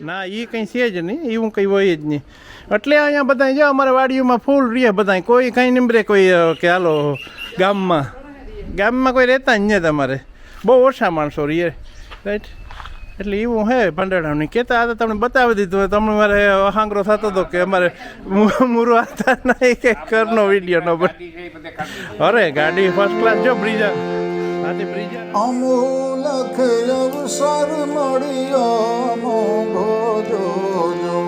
ના એ કંઈ છે જ નહીં. એવું કંઈ હોય જ નહીં. એટલે અહીંયા બધા જો, અમારા વાડીઓમાં ફૂલ રહે બધા કોઈ કંઈ નીમરે કોઈ કે હાલો, ગામમાં. ગામમાં કોઈ રહેતા જ નહીં તમારે. બહુ ઓછા માણસો રહીએ રાઈટ એટલે એવું હે ભંડારાની. કહેતા હતા, તમને બતાવી દીધું તમને મારે હાંગરો થતો હતો કે અમારે મૂરો હતા નહીં કે ઘરનો વીડિયો નો અરે, ગાડી ફર્સ્ટ ક્લાસ જો, બ્રિજા હાથી બ્રિજા અમૂલક અવસર મળ્યો મોઘો જોજો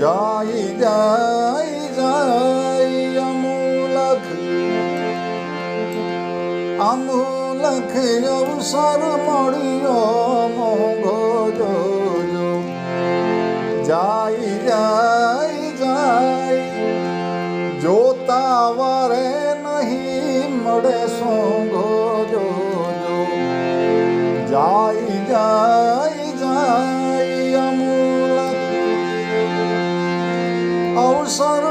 જાય જાય જાય અમૂલક અમૂલક અવસર મળ્યો મોઘો જોજો જાય જાય જાય જાય જાય અમૂલક અવસર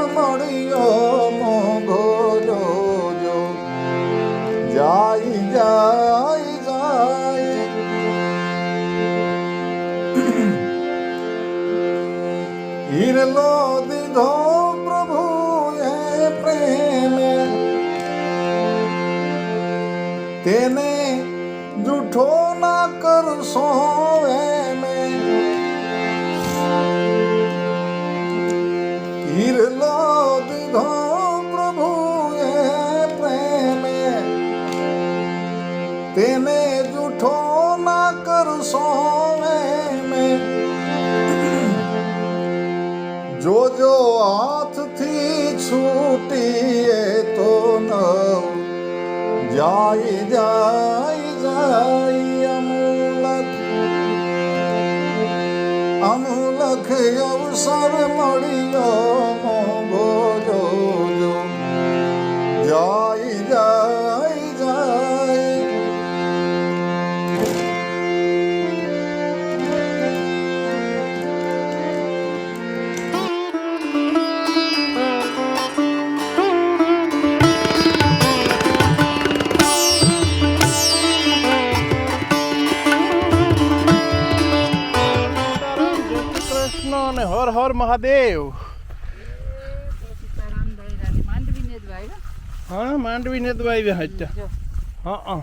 હિરલો દીધો પ્રભુએ પ્રેમે તેને જૂઠો ના કરશો એમે જોજો હાથથી છૂટીએ તો નવ જાય જાય જાય અમૂલક અમૂલક અવસર મળ્યો હા માંડવી ને તો આવ્યા હતા. હા.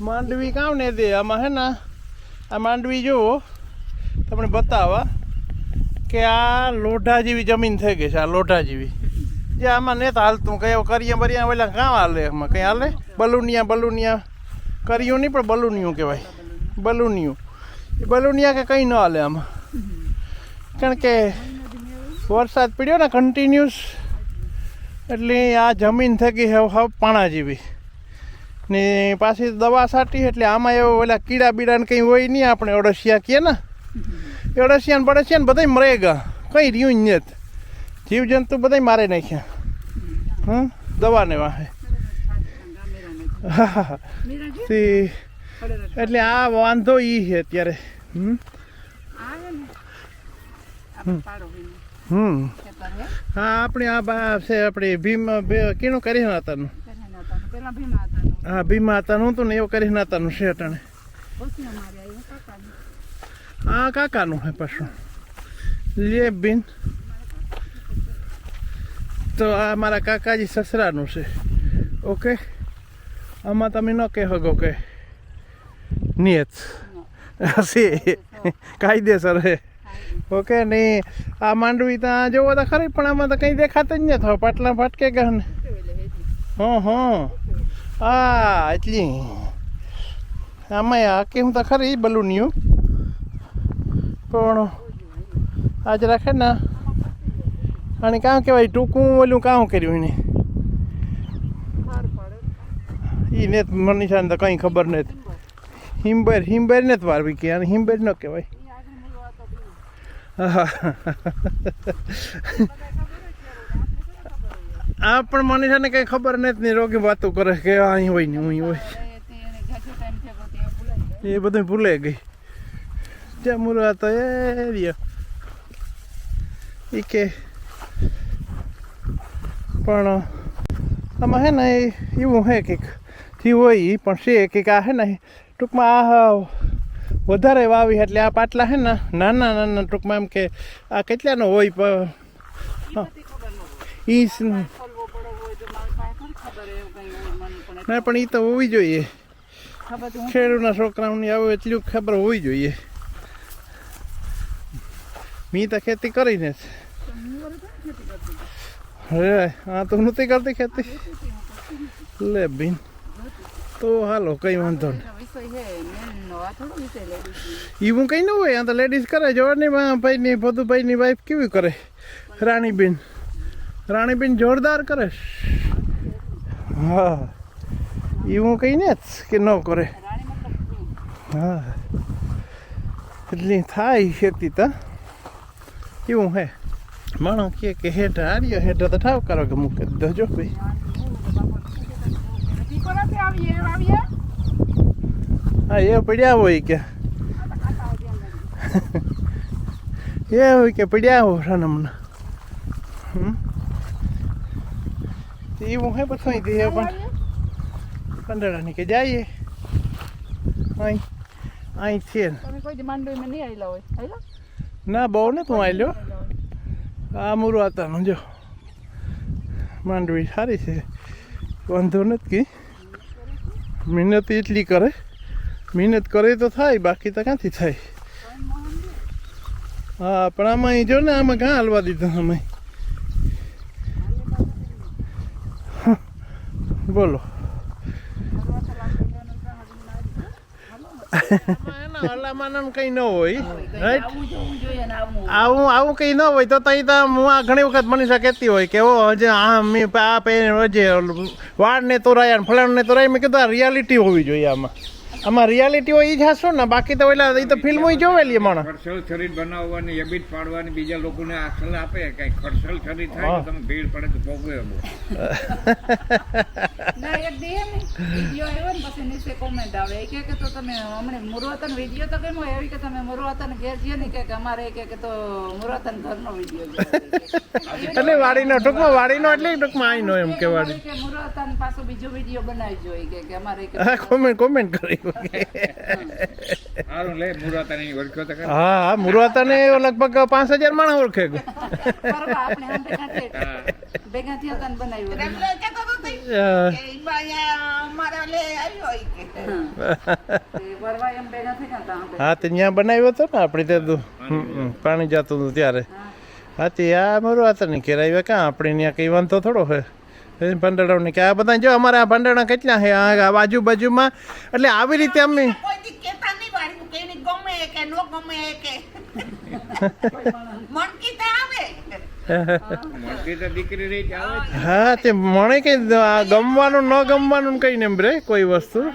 માંડવી કામ ને દે? આમાં હે ને આ માંડવી જુઓ. તમને બતાવવા કે આ લોઢા જેવી જમીન થઈ ગઈ છે આ લોઢા જેવી. જે આમાં ને હાલતું કઈ કરીએ બરિયા ઓલા કાં હાલે એમાં કંઈ હાલે? બલુનિયા બલુનિયા. કર્યું નહીં પણ બલુનિયું કહેવાય. બલુનિયું. એ બલુનિયા કે કંઈ ન હાલે આમાં. કારણ કે વરસાદ પડ્યો ને કન્ટિન્યુઅસ એટલે આ જમીન થકી હવે હવે પાણા જેવી. ને પાછી દવા છાંટી એટલે આમાં એવો ઓલા કીડા બીડા ને કંઈ હોય નહીં આપણે અડસિયા કહે ને. એ અડસિયા ને બડસિયા ને બધાય મરે ગયા કંઈ રહ્યું જ નથી. જીવજંતુ બધાય મારી નાખ્યા. હં દવાને વાહે. એટલે આ વાંધો ઈ છે અત્યારે. હમ. હમ. હે, હા આપણે આ બા છે આપણે ભીમ કીનું કરી નાતાનું હા. ભીમા હતાનું. હા હતું ને એવું કરી નાતાનું છે અટાણે. આવી કાકાની. હે પાછું. લે બિન. તો આ મારા કાકાજી સસરાનું છે. ઓકે? આમાં તમે ન કહે શકો કે નિયત. હશે કાયદેસર હે. ઓકે નહીં આ માંડવી ત્યાં જોવો તો ખરી, પણ આમાં તો કંઈ દેખાતું જ નથી પાટલા ફટકે ને હં હં. હા એટલી આમાં આ કેમ તો ખરી બલૂનિયું પણ આજ રાખે ને અને કાં કહેવાય, ટૂંકું ઓલું કાં કર્યું એને? એને ને મનીષાને તો કંઈ ખબર નથી હિમબર હિમબર નથી વારવી કે હિમબર ન કહેવાય ઈ આગળ મૂલો હતો ભીમો. આ પણ મનીષાને કંઈ ખબર નથી રોગી વાતો કરે કે અહીં હોય ને અહીં હોય. એ બધું ભૂલે ગઈ. ત્યાં મુરા તો એ કે પણ આમાં હે ને એવું હે કંઈકથી હોય એ પણ છે કંઈક આ હે ને ટૂંકમાં આ વધારે વાવી એટલે આ પાટલા હે ને, નાના નાના ટૂંકમાં એમ કે આ કેટલાનો હોય ઈ ન પણ એ તો હોવી જોઈએ. હું ખેડૂતના છોકરાઓની આવું એટલું ખબર હોવી જોઈએ. મી તો ખેતી કરીને હું, આ તો નથી કરતી ખેતી? લે બિન. તો હાલો, કઈ વાંધો નહીં. એ હું કઈ ન હોય આ તો લેડીઝ કરે જોવાની ભાઈની બધું ભાઈની વાઈફ કેવી કરે? રાણીબેન. રાણીબેન જોરદાર કરે. હા. એ હું કઈ ને જ કે ન કરે. હા. એટલી થાય ખેતી તો. એવું હે. માણસ કે હેઠ હાર્યો હેઠ તો ઠાવ કરો કે મૂકી દેજો ભાઈ પીપળાથી આવીએ આવીએ હા એ પડ્યા હોય કે. એ હોય કે પડ્યા હોય રાનમના એવું હે પછી એ પણ? કંડળાની કે જઈએ? અહીં અહીં છે ને. દી બહુ ને તું આવ્યો. આ મુરવાતાનું જો. માંડવી સારી છે. વાંધો નથી મહેનત એટલી કરે. મહેનત કરે તો થાય, બાકી તો ક્યાંથી થાય? હા, પણ આમાં અહીં જો ને, આમાં ક્યાં હાલવા દીધા અમે. બોલો. હલામાનું કંઈ ન હોય રાઈટ આવું આવું કંઈ ન હોય, તો તઈ તો હું આ ઘણી વખત મનીષા કહેતી હોય કે ઓ હજે આ મેં આ હજે વાળને ને ફલાણને તોરાય. મેં કીધું, આ રિયાલિટી હોવી જોઈએ આમાં. આમાં રિયાલિટીઓ એ જ હશો ને બાકી તો ઓલા એ તો ફિલ્મો જોવેલી માણસ. ખર્ચલ શરીર બનાવવાની એબિટ પાડવાની બીજા લોકોને આસલ આપે કઈ ખર્ચલ શરીર થાય તો તમે ભીડ પડે તો ભોગવે એમ. ના એક દી એમ વીડિયો આવ્યો ને પછી નીચે કોમેન્ટ આવે એ કહે કે તો તમે હમણે મુરવતન વીડિયો તો કેમ હોય? એવી કે તમે મુરવતન ઘેર જઈએ ને કે કે અમારે કે કે તો મુરવતન ઘરનો વીડિયો એટલે વાડીનો ટૂંકમાં વાડીનો એટલે ટૂંકમાં આઈનો એમ કે વાડી કે મુરવતન પાછો બીજો વીડિયો બનાવી જોઈએ કે કે અમારે કોમેન્ટ કોમેન્ટ કરી. લે ઓળખ્યો તો હા હા મુરવાતાને લગભગ પાંચ હજાર માણસ ઓળખે. ભેગા થયા. બનાવ્યું. હા. તે ત્યાં બનાવ્યો હતો ને આપણે તે. દુ- હમ, હમ, પાણી જતું હતું ત્યારે. હા. તે આ મારું વાત નહીં કેરાવ્યા ક્યાં આપણે ત્યાં કંઈ વાંધો થોડો હોય? ભંડારાઓને કે આ બધા જો અમારા આ ભંડારા કેટલા છે? આ બાજુ બાજુમાં એટલે આવી રીતે અમે કે કે. કે. હા તે મને કઈ આ ગમવાનું ન ગમવાનું કઈ ને બ્રે કોઈ વસ્તુ.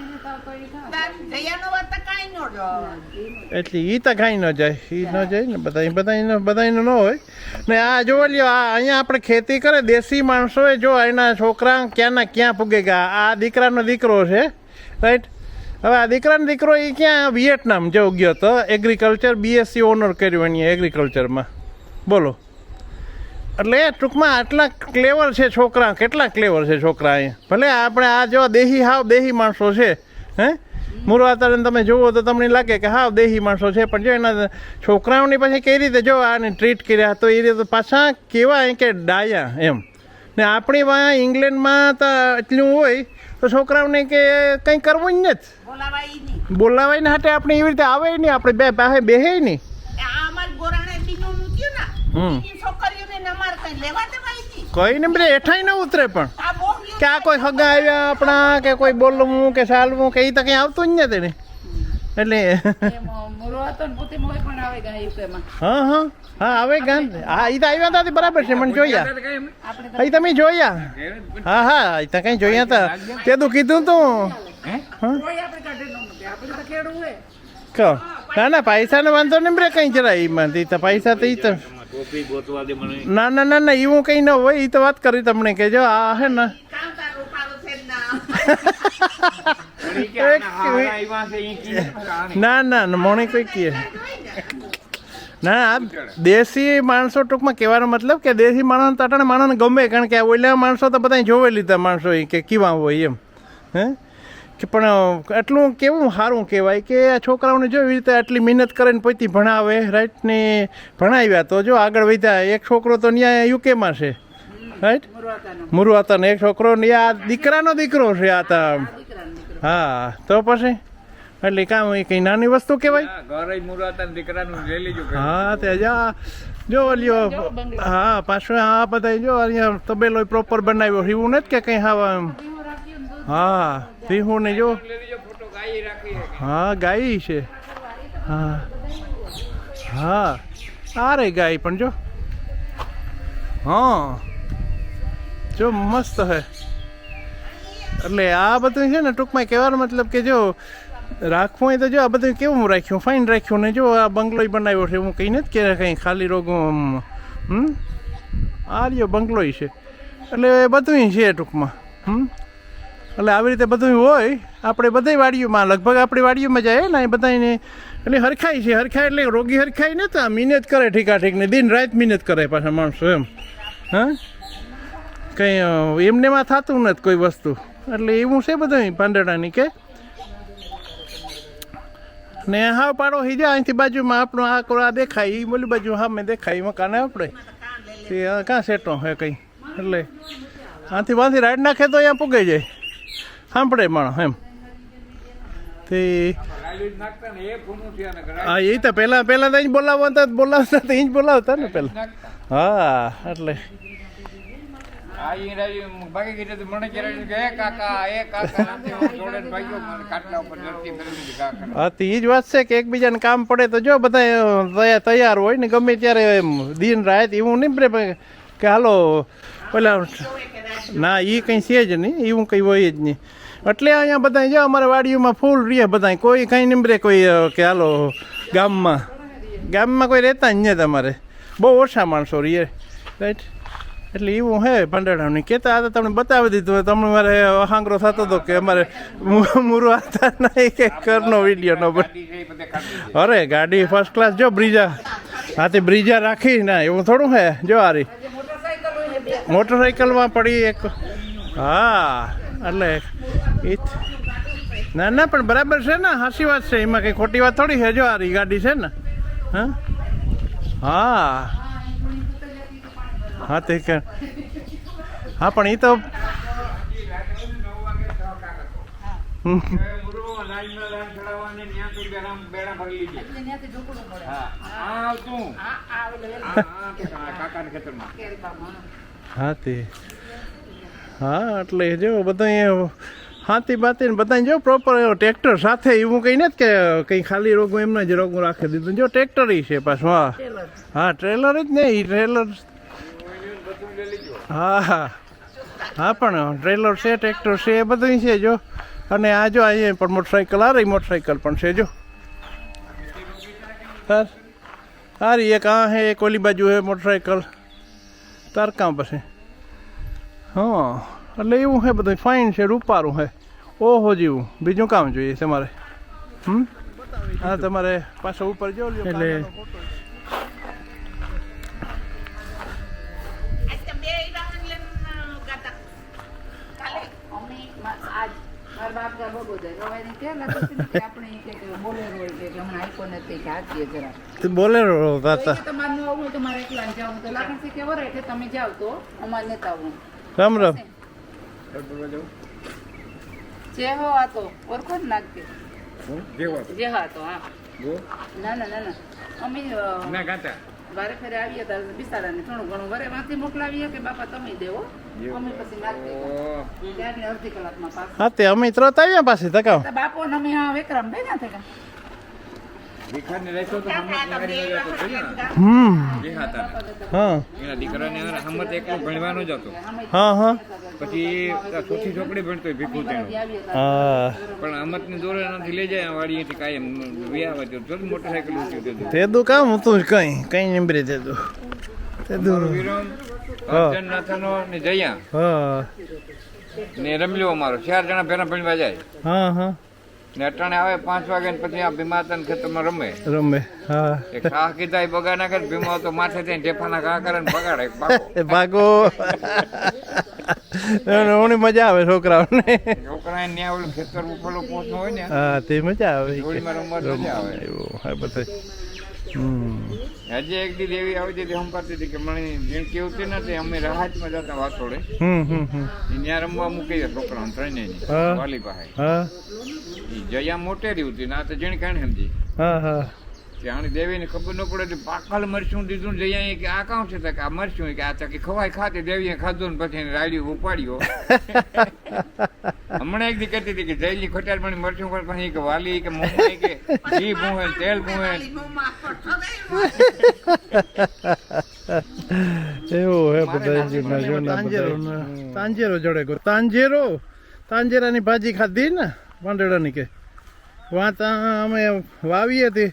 જયાનો વાત તો ન જો એટલે એ તો કાંઈ ન જાય એ ન જાય ને બધા બધા બધાને ન હોય. ને આ જોવા લ્યો આ અહીંયા આપણે ખેતી કરે દેશી માણસોએ જો એના છોકરા ક્યાંના ક્યાં પૂગે ગયા આ દીકરાનો દીકરો છે રાઈટ હવે આ દીકરાનો દીકરો એ ક્યાં? વિયેટનામ જવું ગયો હતો એગ્રીકલ્ચર બીએસસી ઓનર કર્યું એની એગ્રીકલ્ચરમાં બોલો. એટલે ટૂંકમાં આટલા ક્લેવર છે છોકરા કેટલા ક્લેવર છે છોકરા અહીંયા? ભલે આપણે આ જો દેહી હાવ દેહી માણસો છે હે? મુરવાતાને તમે જુઓ તો તમને લાગે કે હા દેહી માણસો છે પણ જો એના છોકરાઓની પછી કઈ રીતે જો આને ટ્રીટ કર્યા તો એ રીતે પાછા કેવા કે ડાયા એમ. ને આપણી વાં ઇંગ્લેન્ડમાં તો એટલું હોય તો છોકરાઓને કે કંઈ કરવું જ નથી. બોલાવાય ને હાટે આપણે એવી રીતે આવે નહીં આપણે બે પાસે બેહે નહીં. હમ. કઈ ને બધા હેઠાઈ ન ઉતરે પણ. કે આ કોઈ હગા આવ્યા આપણા કે કોઈ બોલવું કે ચાલવું કે એ તો કંઈ આવતું જ નથી ને. એટલે એમ મુરવતન પોતે મોય પણ આવે ગયા યુકેમાં હા હા હા આવે ગાન. હા એ તો આવ્યા હતા તે બરાબર છે મને જોયા. તો કાંઈ એમ. આપણે એ તમે જોયા. ઘેર જ હા હા એ તો કઈ જોયા હતા. તે તો કીધું તું. હે? કોઈ આપણે કાઢે ન મૂકે. આપણે તો ખેડૂ હોય. કહો. ના ના પૈસાનો વાંધો નહીં રે કઈ જરા એમાં ઈ તો પૈસા તો ઈ તો ના ના ના ના એવું કંઈ ન હોય એ તો વાત કરી તમને કે જો આ હે ને. ના ને મોણે કોઈ કહે ના આ દેશી માણસો ટૂંકમાં કહેવાનો મતલબ કે દેશી માણસ તાટાને માણસને ગમે કારણ કે ઓલા માણસો તો બધા જોવે લીધા માણસો કે કેવા હોય એમ. હે? પણ એટલું કેવું સારું કહેવાય કે આ છોકરાઓને જો એવી રીતે આટલી મહેનત કરે ને પછી ભણાવે રાઈટ ને ભણાવ્યા તો જો આગળ વધ્યા એક છોકરો તો ત્યાં યુકેમાં છે રાઈટ મુરવાતાનો મુરુ એક છોકરો ને આ દીકરાનો દીકરો છે આ તો. હા તો પછી? એટલે કામ એ કંઈ નાની વસ્તુ કહેવાય? હા, ઘરે જ દીકરાનું લઈ લેજો હા તે જા જો લ્યો હા પાછું આ બધા જો અહીંયા તબેલો પ્રોપર બનાવ્યો એવું નથી કે કંઈ હા આમ. હા સિંહું ને જો. હા ગાય છે. હા. હા રે ગાય પણ જો. હા. જો મસ્ત હે. એટલે આ બધું છે ને ટૂંકમાં કહેવાનો મતલબ કે જો, રાખવું હોય તો જો આ બધું કેવું રાખ્યું? ફાઇન રાખ્યું ને જો આ બંગલો બનાવ્યો છે, હું કંઈ નથી કે કંઈ ખાલી રોગું હમ? આ રહ્યો બંગલો છે. એટલે બધું છે ટૂંકમાં, હમ? એટલે આવી રીતે બધું હોય. આપણે બધી વાડીઓમાં, લગભગ આપણી વાડીઓમાં જાય ને એ બધાને એટલે હરખાઈ છે હરખાઈ એટલે રોગી હરખાઈ ને તો આ મહેનત કરે ઠીકા ઠીક ને દિન રાત મહેનત કરે પાછા માણસો એમ. હા? કંઈ એમનેમાં થતું નથી કોઈ વસ્તુ. એટલે એવું છે બધું પાંદડાની કે? ને હા પાડો થઈ જાય અહીંથી બાજુમાં આપણો આ કોરા દેખાય એ બોલી બાજુ હા મેં દેખાય મકાને આપણે. તે આ કાં સેટો હે કંઈ? એટલે આથી વાંથી રાઈડ નાખે તો અહીંયા પૂગાઈ જાય. સાંભળે માણસ એમ. તે હા એ તો પહેલાં પહેલાં તો અહીં બોલાવતા જ બોલાવતા તો અહીં જ બોલાવતા ને પહેલાં. હા એટલે. એ જ વાત છે કે એકબીજાને કામ પડે તો જો બધા તૈયાર હોય ને ગમે ત્યારે એમ દિન રાત એવું નહીં કે હાલો પેલા ના એ કંઈ છે જ નહીં એવું કંઈ હોય જ નહીં. એટલે અહીંયા બધા જો અમારા વાડીઓમાં ફૂલ રહે બધા કોઈ કંઈ નહીં રે કોઈ કે હાલો ગામમાં. ગામમાં કોઈ રહેતા જ નહીં તમારે. બહુ ઓછા માણસો રહીએ રાઈટ એટલે એવું હે ભંડારાની. કહેતા હતા તમને બતાવી દીધું તમને મારે હાંગરો થતો હતો કે અમારે મુરવા હતા નહીં કે કરનો વીડિયો નો બન ગાડી છે એ બધે ખાતી છે અરે ગાડી ફર્સ્ટ ક્લાસ જો બ્રિજા. હાથી બ્રિજા રાખી ના એવું થોડું હે જો આરી મોટરસાઇકલ મોટરસાઇકલમાં પડી એક. હા. એટલે એ ના ના, પણ બરાબર છે ને, હાસી વાત છે. એમાં કંઈ ખોટી વાત થોડી છે જો આ ગાડી છે ને. હા? હા. હા, તે હા, પણ એ તો હા, તે કા- કાકાના ખેતરમાં કેરી બામાં. હા એટલે જો બધા હાથી બાતી ને બધા જો પ્રોપર ટ્રેક્ટર સાથે એવું કંઈ નથી કે કંઈ ખાલી રોગમાં એમને જ રોગમાં રાખી દીધું. જો ટ્રેક્ટર છે પાછું હા. હા ટ્રેલર જ નહીં ટ્રેલર હા હા. હા પણ ટ્રેલર છે ટ્રેક્ટર છે એ બધું છે જો. અને આ જો અહીંયા પણ મોટરસાઇકલ આ રહી મોટરસાઇકલ પણ છે જો. સર સારી એક આ હે એક ઓલી બાજુ હે મોટરસાઇકલ તાર કાં પછી. હા એટલે એવું છે બધું ફાઇન છે રૂપારું છે ઓહો જેવું બીજું કામ જોઈએ તમારે હમ હા તમારે પાછો ઉપર જો લ્યો એટલે આજ તો બે રાઉન્ડ લઈને ગાતા કાલે અમે મા- આજ મારા બાપ ગા ભગો જાય રવાઈને કે લાગે છે ને કે આપણે ઈ કે કે બોલેરો હોય કે હમણાં આઈફોન નથી કે હાથીએ જરા તે બોલેરો તો હતા ઈ કે તમારે ન આવવું હોય તો મારે એકલા જાવું તો લાગે છે કે વરે એટલે તમે જાવ તો અમારે નતા આવવું રામ રામ. જે હો આ તો ઓળખો જ નાખતી જે હા તો હા. ના ના ના ના. અમે ના ગાતા. વારે ફેરે આવીએ તો બિસાડાને થોડું ઘણું વરે વાંચી મોકલાવીએ કે બાપા તમે દેવો. અમે પછી નાખી અડધી કલાકમાં પાછું. હા તે અમે તરત આવ્યા પાસે તકાવ બાપો ને અમે આ વિક્રમ ના થયા. ભીખાને રહેતો તો હમત રહેતો ને? હમ. દેહાતા હા. એના દીકરાને હમત એકલો ભણવાનો જ હતો. હા હા. પછી ચોથી ચોપડી ભણતો હોય ભીખુ તેનો. હા. પણ અમતની દોરે નથી લઈ જાય આ વાડીએથી કાયમ વ્યાવા તો જો મોટરસાઇકલ તે દુ કામ હતું કઈ કઈ નીમરે તે દુ. તે દુ. વિરમ ને જયા. હા. ને રમલ્યો અમારો. ચાર જણા ભેરા ભણવા જાય. હા હા. ને અટાણે આવે પાંચ વાગે ને પછી આ ભીમાતન ખેતરમાં રમે. રમે હા. શાહ કીધા એ બગા નાખે કરે ભીમા તો માથે જઈને ઢેફાના ઘા કરે ને બગાડે ભાગો. ઓની મજા આવે છોકરાઓને. છોકરા ત્યાં ઓલું ખેતર ઉપર પોચનું હોય ને હા તે મજા આવે. રમવા મજા આવે. એવું હા બધે. હજી એક દી દેવી આવી હતી સંપાતી હતી કે મને જીણ કેવતી નથી અમે રાહતમાં જતા વાસોડે. હમ હમ હમ. ત્યાં રમવા મૂકી ગયા છોકરાઓને ત્રણેય વાલી પાસે જયા મોટેરી હતી ના તો જીણ કાંઈ સમજી. હા હા. ત્યાં દેવીને ખબર ન પડે કે પાકલ મરચું દીધું જઈ અહીંયા કે આ કામ છે તો કે આ મરચું કે આ તો કે ખવાય ખાતી દેવીએ ખાધું ને પછી રાડ્યું ઉપાડ્યો. હમણાં એક દી કહેતી હતી કે જયલી ખોટાર પણ મરચું પણ પછી કે વાલી કે મમ્મી કે ઘી ભૂવે તેલ ભૂવે. એવું હે બધા તાંજેરો જડે ગયો તાંજેરો? તાંજેરાની ભાજી ખાધી ને પાંદડાની કે? વાતા અમે વાવી હતી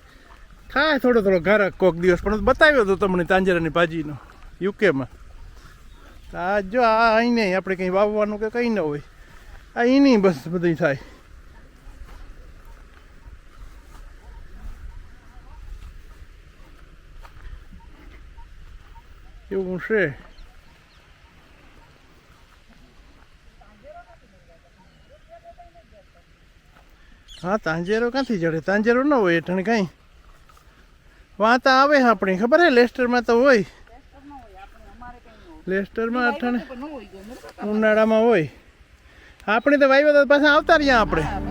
થાય થોડો થોડો ઘર કોક દિવસ. પણ બતાવ્યો હતો તમને તાંજરાની ભાજીનો, યુકેમાં. આ જો, આ અહીં નહીં આપણે કંઈ વાવવાનું કે કંઈ ન હોય. આ નહીં બસ બધી થાય. એવું છે. હા, તાંજેરો ક્યાંથી જડે? તાંજેરો ન હોય એટલે કાંઈ. વાતા આવે આપણે ખબર હે લેસ્ટરમાં તો હોય. લેસ્ટરમાં અઠાણે ઉનાળામાં હોય. આપણે તો વાવ્યો તો પાછા આવતા રહ્યા આપણે.